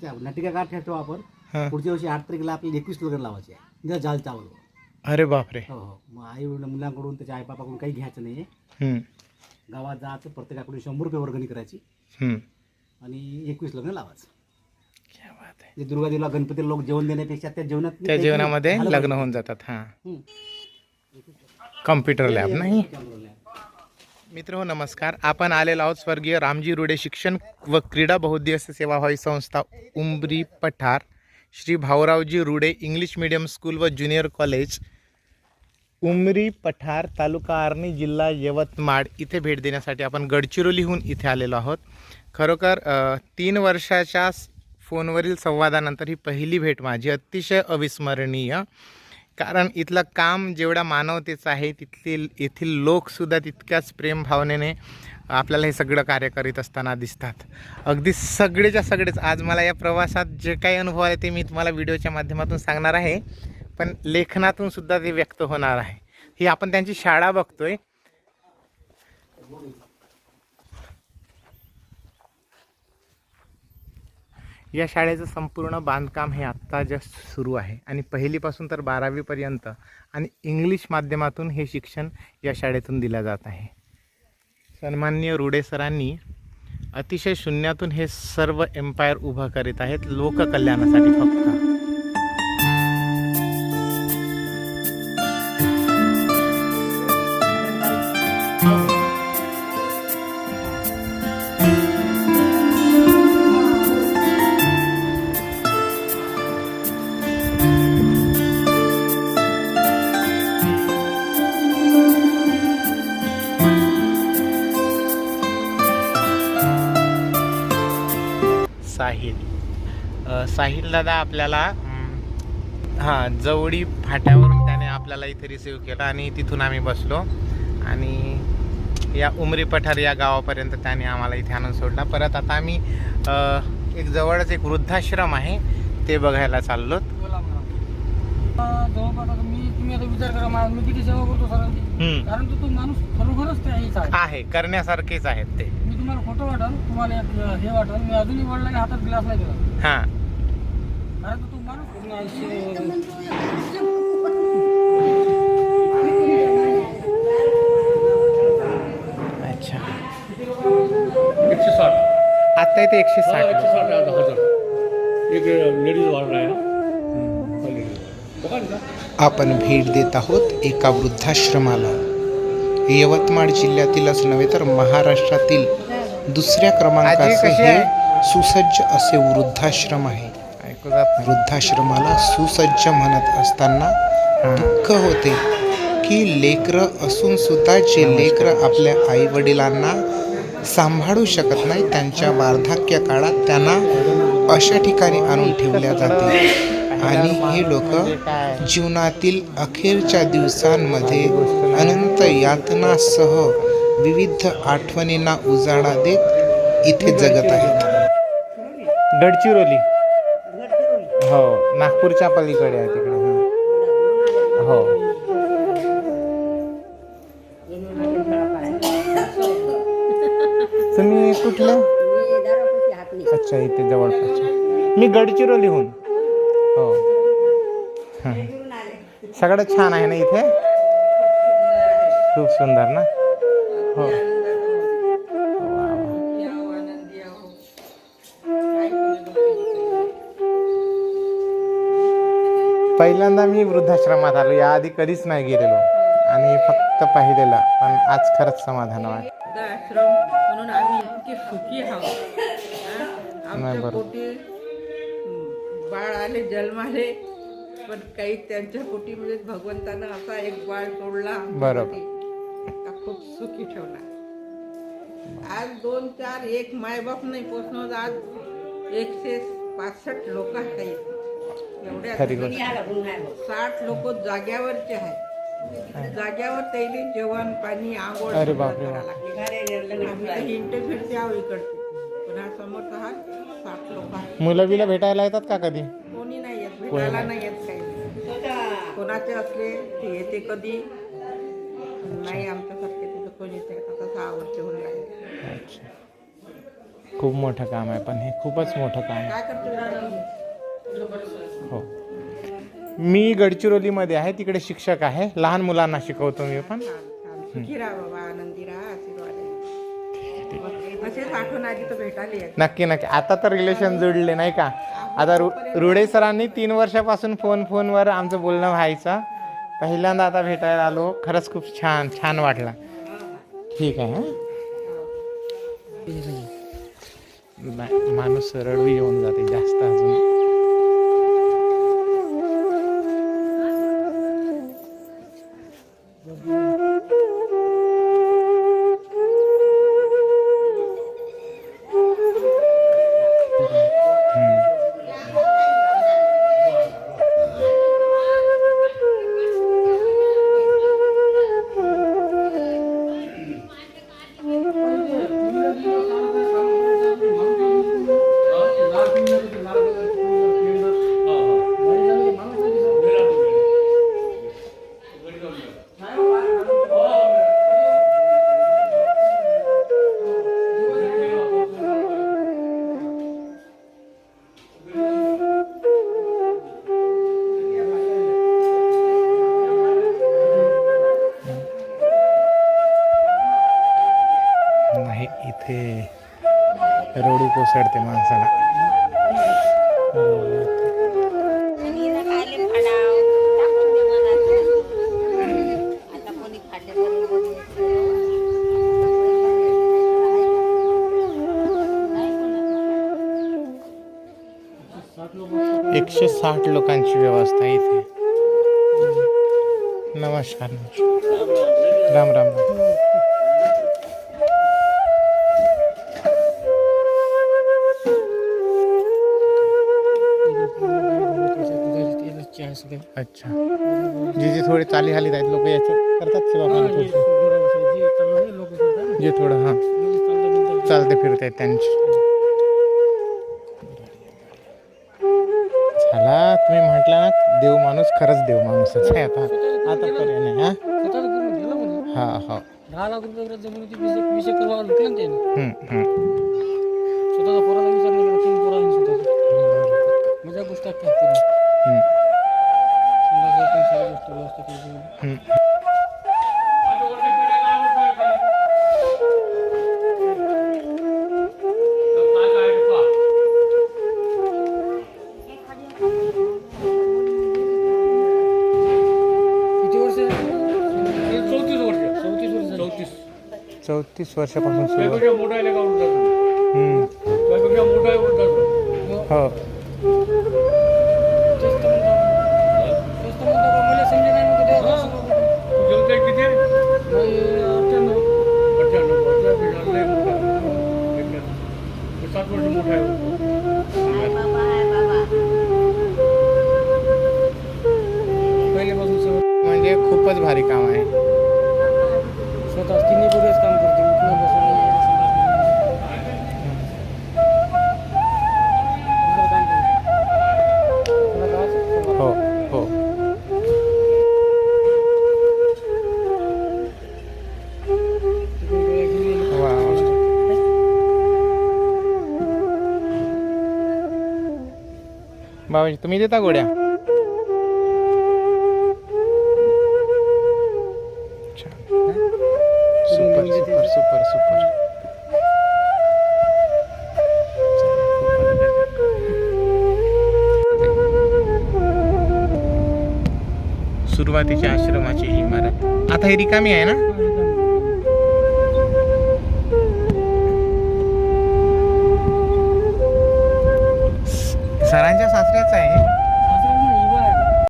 त्या नटिका काढ ठेवतो आपण. हां. पुढच्या वर्षी आठ तारखेला आपल्याला एकवीस किलोमीटर लावायचे आहे. तिथं जाल चावल. अरे बापरे. हो हो. मग आई मुलांकडून त्याच्या आईबापाकडून काही घ्यायचं नाही हम्म, गावात जायचं प्रत्येकाकडून शंभर रुपये वर्गणी करायची. हम्म. आणि एकवीस लग्न लावायचं. क्या बात आहे. ते दुर्गादेवीला गणपतीला लोक जेवण देण्यापेक्षा त्या जेवणात त्या जेवणामध्ये लग्न. होऊन जातात हां. कम्प्युटर लॅब नाही? मित्र हो नमस्कार. आपण आलेलो आहोत स्वर्गीय रामजी रुडे शिक्षण व क्रीडा बहुउद्देशीय सेवाभावी संस्था Umbari Pathar. Shri Bhauraoji Rude English medium school व ज्युनियर कॉलेज उमरी पठार तालुका आर्णी जिल्हा यवतमाळ इथे भेट देण्यासाठी आपण गडचिरोलीहून इथे आलेलो आहोत. खरोखर तीन वर्षाच्या फोनवरील संवादानंतर ही पहिली भेट माझी. अतिशय अविस्मरणीय. कारण इथलं काम जेवढ्या मानवतेचं आहे तिथली येथील लोकसुद्धा तितक्याच प्रेमभावनेने आपल्याला हे सगळं कार्य करीत असताना दिसतात. अगदी सगळेच्या सगळेच. आज मला या प्रवासात जे काही अनुभव आले ते मी तुम्हाला व्हिडिओच्या माध्यमातून सांगणार आहे. पण लेखनातून सुद्धा ते व्यक्त होणार आहे. ही आपण त्यांची शाळा बघतोय. या शाळेचं संपूर्ण बांधकाम हे आत्ता जस्ट सुरू आहे. आणि पहिलीपासून तर बारावीपर्यंत आणि इंग्लिश माध्यमातून हे शिक्षण या शाळेतून दिलं जात आहे. सन्माननीय रुडे सरांनी अतिशय शून्यातून हे सर्व एम्पायर उभं करीत आहेत लोककल्याणासाठी फक्त. साहिल दादा आपल्याला हां जवळी फाट्यावरून त्याने आपल्याला इथे रिसीव केलं आणि तिथून आम्ही बसलो. आणि या उमरी पठार या गावापर्यंत त्याने आम्हाला इथे आणून सोडला. परत आता आम्ही एक जवळच एक वृद्धाश्रम आहे ते बघायला चाललो. आहे. करण्यासारखेच आहेत ते. मी तुम्हाला खोटं वाटल तुम्हाला हे वाटल. मी अजूनही वडिलांनी हातात ग्लास नाही दिला. हां कारण तो तो माणूस पूर्ण आयुष्य अच्छा. एकशे साठ. आता इथे एकशे हा, एकशे साठ साठ हजार एक लेडीज आहे हा लेडीज बघा ना. आपण भेट देत आहोत एका वृद्धाश्रमाला. यवतमाळ जिल्ह्यातीलच नव्हे तर महाराष्ट्रातील दुसऱ्या क्रमांकाचे हे सुसज्ज असे वृद्धाश्रम आहे. वृद्धाश्रमाला सुसज्ज म्हणत असताना दुःख होते की लेकरं असून सुद्धा जे लेकरं आपल्या आई वडिलांना सांभाळू शकत नाही त्यांच्या वार्धक्य काळात त्यांना अशा ठिकाणी आणून ठेवल्या जाते. आणि हे लोक जीवनातील अखेरच्या दिवसांमध्ये अनंत यातनासह विविध आठवणींना उजाळा देत इथे जगत आहेत. गडचिरोली. हो नागपूरच्या पलीकडे आहे तिकडे हो. तुम्ही कुठले? अच्छा इथे जवळपास मी गडचिरोलीहून. हो. सगळं छान आहे ना इथे? खूप सुंदर ना? हो. पहिल्यांदा मी वृद्धाश्रमात आलो. याआधी कधीच नाही गेलेलो. आणि फक्त पाहिलेलं. पण आज खरंच समाधान वाटत आश्रम म्हणून आम्ही इतके सुखी आहोत. हा? नाही, आमच्या बरोबर. पोटी हं, बाळ आले जन्माले पण काही त्यांच्या पोटीमध्ये भगवंतानं असा एक बाळ सोडला बरोबर. आमच्यासाठी, का खूप सुखी ठेवला. आज दोन चार एक मायबाप नाही पोचणं आज एकशे पासष्ट लोक आहेत. खरी गोष्ट. साठ लोक जाग्यावरचे आहेत. जाग्यावर त्याला जेवण पाणी आंघोळ अरे बापरे इंटरफेअर द्यावं इकडचे. पण हा समोरचा हा साठ लोक मुलं बिलं भेटायला येतात का कधी? कोणी नाही येत भेटायला नाही. येत काही. कोणाचे असले ते येते कधी. नाही आमच्यासारखे तिथं कोणीच येत आता सहा वर्ष होऊन अच्छा. खूप मोठं काम आहे पण हे खूपच मोठं काम आहे. काय करतो? विराट? हो. मी गडचिरोलीमध्ये आहे तिकडे शिक्षक आहे. लहान मुलांना शिकवतो मी पण. नक्की नक्की. आता तर रिलेशन जुडले नाही का? आता रु रुडे सरांनी तीन वर्षापासून फोन फोनवर आमचं बोलणं व्हायचं. पहिल्यांदा आता भेटायला आलो. खरंच खूप छान छान वाटलं. ठीक आहे हं? माणूस रडू येऊन जाते जास्त अजून. इथे रडू कोसळते माणसाला. एकशे साठ लोकांची व्यवस्था इथे. नमस्कार. नमस्कार राम राम राम. अच्छा. जे जे थोडे चाली हालीत आहेत लोक याचं करतात सेवा पाणी थोडीशी. जे थोडं हां. चालते फिरते आहेत त्यांची. झाला तुम्ही म्हटला ना देव माणूस खरंच देव माणूसच आहे आता. आता पर्याय हा? स्वतःला पूर्ण दिलं म्हणजे? हा हा. दहा लाख रुपये जमिनीची वीस एक- वीस एकर वावर विकलं ना त्याने. हम्म, हम्म. स्वतःचा पोराला विचार नाही केला तीन पोरा आहे स्वतःची. मजा गोष्ट आहे काय पूर्ण. हम्म, संध्याकाळी पण सगळ्या गोष्टी व्यवस्था केली हम्म. किती वर्ष चौतीस वर्षापासून सुरू आहे. त्यापेक्षा मोठा बाबाजी तुम्ही देता गोड्या. Super super super super. सुरुवातीच्या आश्रमाची इमारत. आता ही रिकामी आहे ना? सरांच्या सासऱ्याचा आहे.